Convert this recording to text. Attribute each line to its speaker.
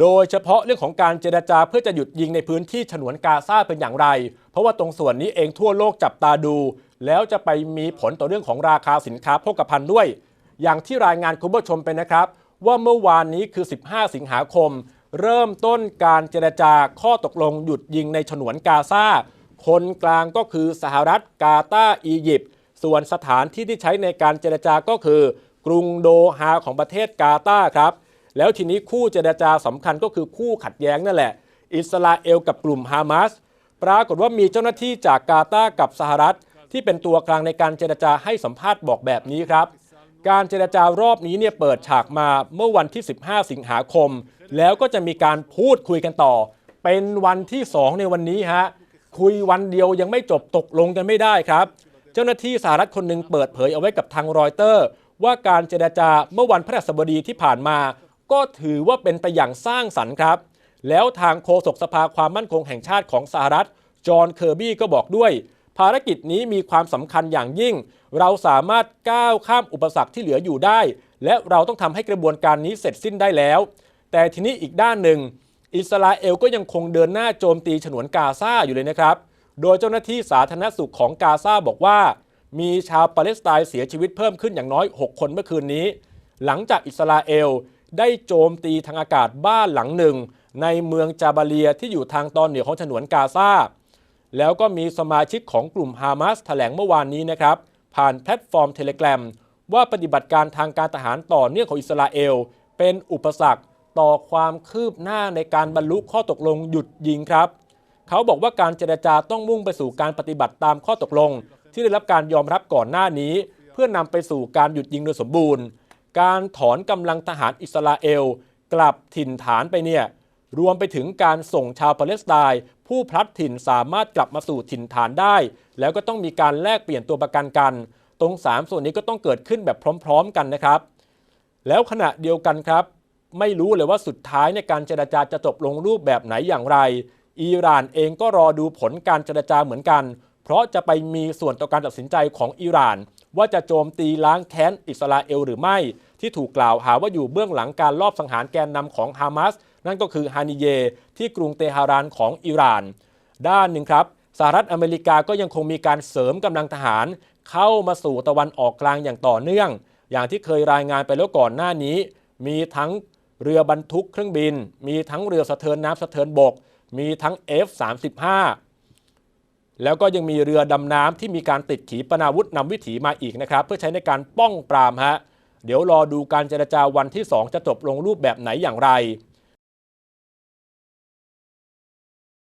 Speaker 1: โดยเฉพาะเรื่องของการเจรจาเพื่อจะหยุดยิงในพื้นที่ฉนวนกาซาเป็นอย่างไร เพราะว่าตรงส่วนนี้เองทั่วโลกจับตาดู แล้วจะไปมีผลต่อเรื่องของราคาสินค้าโภคภัณฑ์ด้วย อย่างที่รายงานคุณผู้ชมไปนะครับ ว่าเมื่อวานนี้คือ 15 สิงหาคม เริ่มต้นการเจรจาข้อตกลงหยุดยิงในฉนวนกาซาคนกลางก็คือสหรัฐกาตาร์อียิปต์ส่วนสถานที่ที่ใช้ในการเจรจาก็คือ กรุงโดฮาของประเทศกาตาร์ครับ แล้วทีนี้คู่เจรจาสำคัญก็คือคู่ขัดแย้งนั่นแหละ อิสราเอลกับกลุ่มฮามาสปรากฏว่ามีเจ้าหน้าที่จากกาตาร์กับสหรัฐ ที่เป็นตัวกลางในการเจรจาให้สัมภาษณ์บอกแบบนี้ครับ การเจรจารอบนี้เนี่ยเปิดฉากมาเมื่อวันที่ 15 สิงหาคม แล้วก็จะมีการพูดคุยกันต่อ เป็นวันที่ 2 ในวันนี้ฮะคุยวันเดียวยังไม่จบตกลงกันไม่ได้ครับ เจ้าหน้าที่สหรัฐคนหนึ่งเปิดเผยเอาไว้กับทางรอยเตอร์ ว่าการเจรจาเมื่อวันพฤหัสบดีที่ผ่านมา ก็ถือว่าเป็นไปอย่างสร้างสรรค์ครับ แล้วทางโฆษกสภาความมั่นคงแห่งชาติของสหรัฐ จอห์นเคอร์บี้ก็บอกด้วย ภารกิจนี้มีความสำคัญอย่างยิ่ง เราสามารถก้าวข้ามอุปสรรคที่เหลืออยู่ได้ และเราต้องทำให้กระบวนการนี้เสร็จสิ้นได้แล้ว แต่ทีนี้อีกด้านหนึ่ง อิสราเอลก็ยังคงเดินหน้าโจมตีฉนวนกาซาอยู่เลยนะครับ โดยเจ้าหน้าที่สาธารณสุขของกาซาบอกว่า มีชาวปาเลสไตน์เสียชีวิตเพิ่มขึ้นอย่างน้อย 6 คนเมื่อคืนนี้ หลังจากอิสราเอล ได้โจมตีทางอากาศบ้านหลังหนึ่ง ในเมืองจาบาเลียที่อยู่ทางตอนเหนือของฉนวนกาซาแล้วก็มีสมาชิกของกลุ่มฮามาสแถลงเมื่อวานนี้นะครับ ผ่านแพลตฟอร์มเทเล gram ว่าปฏิบัติการทางการทหารต่อเนื่องของอิสราเอล เป็นอุปสรรคต่อความคืบหน้าในการบรรลุข้อตกลงหยุดยิงครับ เขาบอกว่าการเจรจาต้องมุ่งไปสู่การปฏิบัติตามข้อตกลง ที่ได้รับการยอมรับก่อนหน้านี้ เพื่อนำไปสู่การหยุดยิงโดยสมบูรณ์ การถอนกำลังทหารอิสราเอล กลับถิ่นฐานไปเนี่ยรวมไปถึงการส่งชาวปาเลสไตน์ผู้พลัดถิ่นสามารถกลับมาสู่ถิ่นฐานได้ แล้วก็ต้องมีการแลกเปลี่ยนตัวประกันกัน ตรง 3 ส่วนนี้ก็ต้องเกิดขึ้นแบบพร้อม ๆ กันนะครับ แล้วขณะเดียวกันครับ ไม่รู้เลยว่าสุดท้ายในการเจรจาจะจบลงรูปแบบไหนอย่างไร อิหร่านเองก็รอดูผลการเจรจาเหมือนกัน เพราะจะไปมีส่วนต่อการตัดสินใจของอิหร่าน ว่าจะโจมตีล้างแค้นอิสราเอลหรือไม่ ที่ถูกกล่าวหาว่าอยู่เบื้องหลังการลอบสังหารแกนนำของฮามาสนั่นก็คือฮานิเย ที่กรุงเตหะรานของอิหร่าน ด้านหนึ่งครับสหรัฐอเมริกาก็ยังคงมีการเสริมกำลังทหาร เข้ามาสู่ตะวันออกกลางอย่างต่อเนื่อง อย่างที่เคยรายงานไปแล้วก่อนหน้านี้ มีทั้งเรือบรรทุกเครื่องบิน มีทั้งเรือสะเทินน้ำสะเทินบก มีทั้ง F35 แล้วก็ยังมีเรือดำน้ำที่มีการติดขีปนาวุธนำวิถีมาอีกนะครับ เพื่อใช้ในการป้องปรามฮะ เดี๋ยวรอดูการเจรจาวันที่ 2 จะจบลงรูปแบบไหนอย่างไร